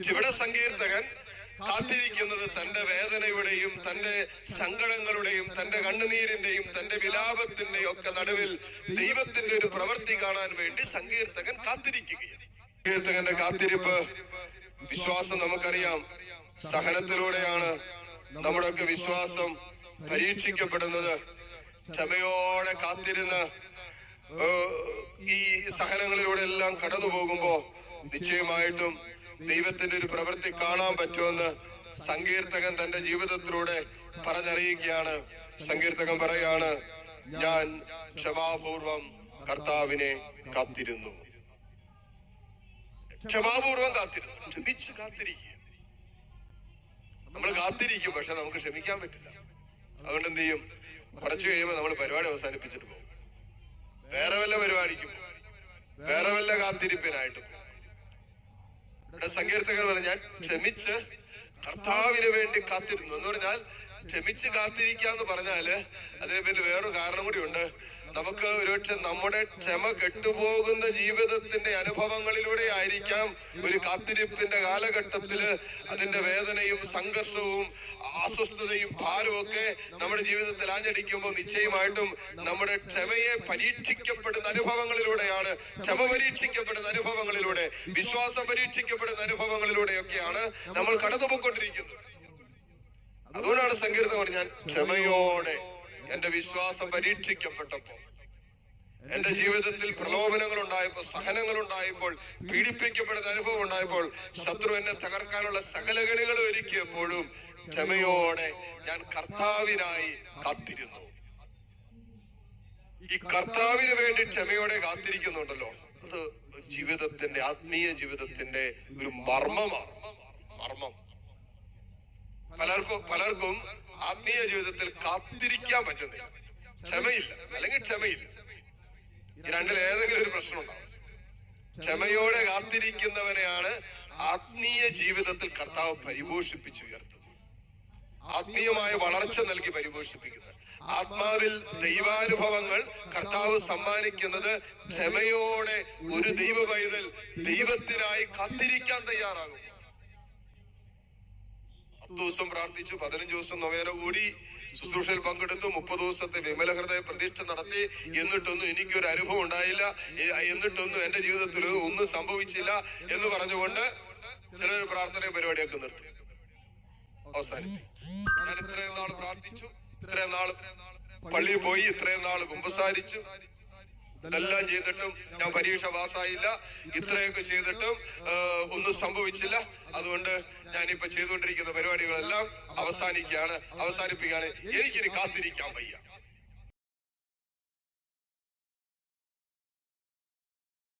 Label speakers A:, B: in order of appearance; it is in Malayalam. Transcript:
A: ഇവിടെ സങ്കീർത്തകൻ കാത്തിരിക്കുന്നത് തന്റെ വേദനയുടെയും തന്റെ സങ്കടങ്ങളുടെയും തന്റെ കണ്ണുനീരിന്റെയും തന്റെ വിലാപത്തിന്റെയും ഒക്കെ നടുവിൽ ദൈവത്തിന്റെ ഒരു പ്രവൃത്തി കാണാൻ വേണ്ടി സങ്കീർത്തകൻ കാത്തിരിക്കുകയാണ്. സങ്കീർത്തകന്റെ കാത്തിരിപ്പ് വിശ്വാസം നമുക്കറിയാം. സഹനത്തിലൂടെയാണ് നമ്മുടെയൊക്കെ വിശ്വാസം പരീക്ഷിക്കപ്പെടുന്നത്. ക്ഷമയോടെ കാത്തിരുന്ന് ഈ സഹനങ്ങളിലൂടെ എല്ലാം കടന്നു പോകുമ്പോ നിശ്ചയമായിട്ടും ദൈവത്തിന്റെ ഒരു പ്രവൃത്തി കാണാൻ പറ്റുമെന്ന് സങ്കീർത്തകൻ തന്റെ ജീവിതത്തിലൂടെ പറഞ്ഞറിയിക്കുകയാണ്. സങ്കീർത്തകൻ പറയാണ് ഞാൻ ക്ഷമാപൂർവം കർത്താവിനെ കാത്തിരുന്നു. ക്ഷമാപൂർവം കാത്തിരുന്നു. ക്ഷമിച്ച് കാത്തിരിക്കുക നമ്മൾ കാത്തിരിക്കും പക്ഷെ നമുക്ക് ക്ഷമിക്കാൻ പറ്റില്ല. അതുകൊണ്ട് എന്ത് ചെയ്യും? കുറച്ചു കഴിയുമ്പോൾ നമ്മൾ പരിപാടി അവസാനിപ്പിച്ചിട്ട് പോകും. വേറെ വല്ല പരിപാടിക്കും. വേറെ വല്ല കാത്തിരിപ്പിനായിട്ട് പോകും. സങ്കീർത്തകൻ സങ്കീർത്തകൾ ഞാൻ ക്ഷമിച്ച് കർത്താവിന് വേണ്ടി കാത്തിരുന്നു. എന്ന് പറഞ്ഞാൽ ക്ഷമിച്ച് കാത്തിരിക്കുക എന്ന് പറഞ്ഞാൽ അതിന് പിന്നെ വേറൊരു കാരണം കൂടി ഉണ്ട്. നമുക്ക് ഒരുപക്ഷെ നമ്മുടെ ക്ഷമ കെട്ടുപോകുന്ന ജീവിതത്തിന്റെ അനുഭവങ്ങളിലൂടെ ആയിരിക്കാം ഒരു കാത്തിരിപ്പിന്റെ കാലഘട്ടത്തിൽ അതിന്റെ വേദനയും സംഘർഷവും അസ്വസ്ഥതയും ഭാരവും ഒക്കെ നമ്മുടെ ജീവിതത്തിൽ ആഞ്ഞടിക്കുമ്പോൾ നിശ്ചയമായിട്ടും നമ്മുടെ ക്ഷമയെ പരീക്ഷിക്കപ്പെടുന്ന അനുഭവങ്ങളിലൂടെയാണ് ക്ഷമ പരീക്ഷിക്കപ്പെടുന്ന അനുഭവങ്ങളിലൂടെ വിശ്വാസം പരീക്ഷിക്കപ്പെടുന്ന അനുഭവങ്ങളിലൂടെയൊക്കെയാണ് നമ്മൾ കടന്നുപോയിക്കൊണ്ടിരിക്കുന്നത്. അതുകൊണ്ടാണ് സങ്കീർത്തം ഞാൻ ക്ഷമയോടെ എന്റെ വിശ്വാസം പരീക്ഷിക്കപ്പെട്ടപ്പോ എന്റെ ജീവിതത്തിൽ പ്രലോഭനങ്ങൾ ഉണ്ടായപ്പോൾ സഹനങ്ങൾ ഉണ്ടായപ്പോൾ പീഡിപ്പിക്കപ്പെടുന്ന അനുഭവം ഉണ്ടായപ്പോൾ ശത്രു എന്നെ തകർക്കാനുള്ള സകല ഗണികളും ഒരുക്കിയപ്പോഴും ക്ഷമയോടെ ഞാൻ കർത്താവിനായി കാത്തിരുന്നു. ഈ കർത്താവിന് വേണ്ടി ക്ഷമയോടെ കാത്തിരിക്കുന്നുണ്ടല്ലോ. അത് ജീവിതത്തിന്റെ ആത്മീയ ജീവിതത്തിന്റെ ഒരു മർമ്മമാണ്. മർമ്മം. പലർക്കും പലർക്കും ആത്മീയ ജീവിതത്തിൽ കാത്തിരിക്കാൻ പറ്റുന്നില്ല. ക്ഷമയില്ല. അല്ലെങ്കിൽ ക്ഷമയില്ല. രണ്ടിൽ ഏതെങ്കിലും ഒരു പ്രശ്നം ഉണ്ടാവും. ക്ഷമയോടെ കാത്തിരിക്കുന്നവനെയാണ് ആത്മീയ ജീവിതത്തിൽ കർത്താവ് പരിപോഷിപ്പിച്ചുയർത്തുന്നത്. ആത്മീയമായ വളർച്ച നൽകി പരിപോഷിപ്പിക്കുന്നത്. ആത്മാവിൽ ദൈവാനുഭവങ്ങൾ കർത്താവ് സമ്മാനിക്കുന്നത് ക്ഷമയോടെ ഒരു ദൈവ പൈതൽ ദൈവത്തിനായി കാത്തിരിക്കാൻ തയ്യാറാകും പത്ത് ദിവസം പ്രാർത്ഥിച്ചു പതിനഞ്ച് ദിവസം നൊവേന കൂടി ശുശ്രൂഷയിൽ പങ്കെടുത്തു മുപ്പത് ദിവസത്തെ വിമല ഹൃദയ പ്രതിഷ്ഠ നടത്തി. എന്നിട്ടൊന്നും എനിക്കൊരു അനുഭവം ഉണ്ടായില്ല. എന്നിട്ടൊന്നും എന്റെ ജീവിതത്തിൽ ഒന്നും സംഭവിച്ചില്ല എന്ന് പറഞ്ഞുകൊണ്ട് ചിലർ പ്രാർത്ഥന പരിപാടിയൊക്കെ നിർത്തി. അവസാനിപ്പിക്കും. ഞാൻ ഇത്രയും നാൾ പ്രാർത്ഥിച്ചു ഇത്രയും നാൾ പള്ളിയിൽ പോയി ഇത്രയും നാൾ കുമ്പസാരിച്ചു. ഇതെല്ലാം ചെയ്തിട്ടും ഞാൻ പരീക്ഷ പാസ്സായില്ല. ഇത്രയൊക്കെ ചെയ്തിട്ടും ഒന്നും സംഭവിച്ചില്ല. അതുകൊണ്ട് ഞാനിപ്പോ ചെയ്തുകൊണ്ടിരിക്കുന്ന പരിപാടികളെല്ലാം അവസാനിക്കുകയാണ് അവസാനിപ്പിക്കുകയാണ്. എനിക്കിനി കാത്തിരിക്കാൻ വയ്യ.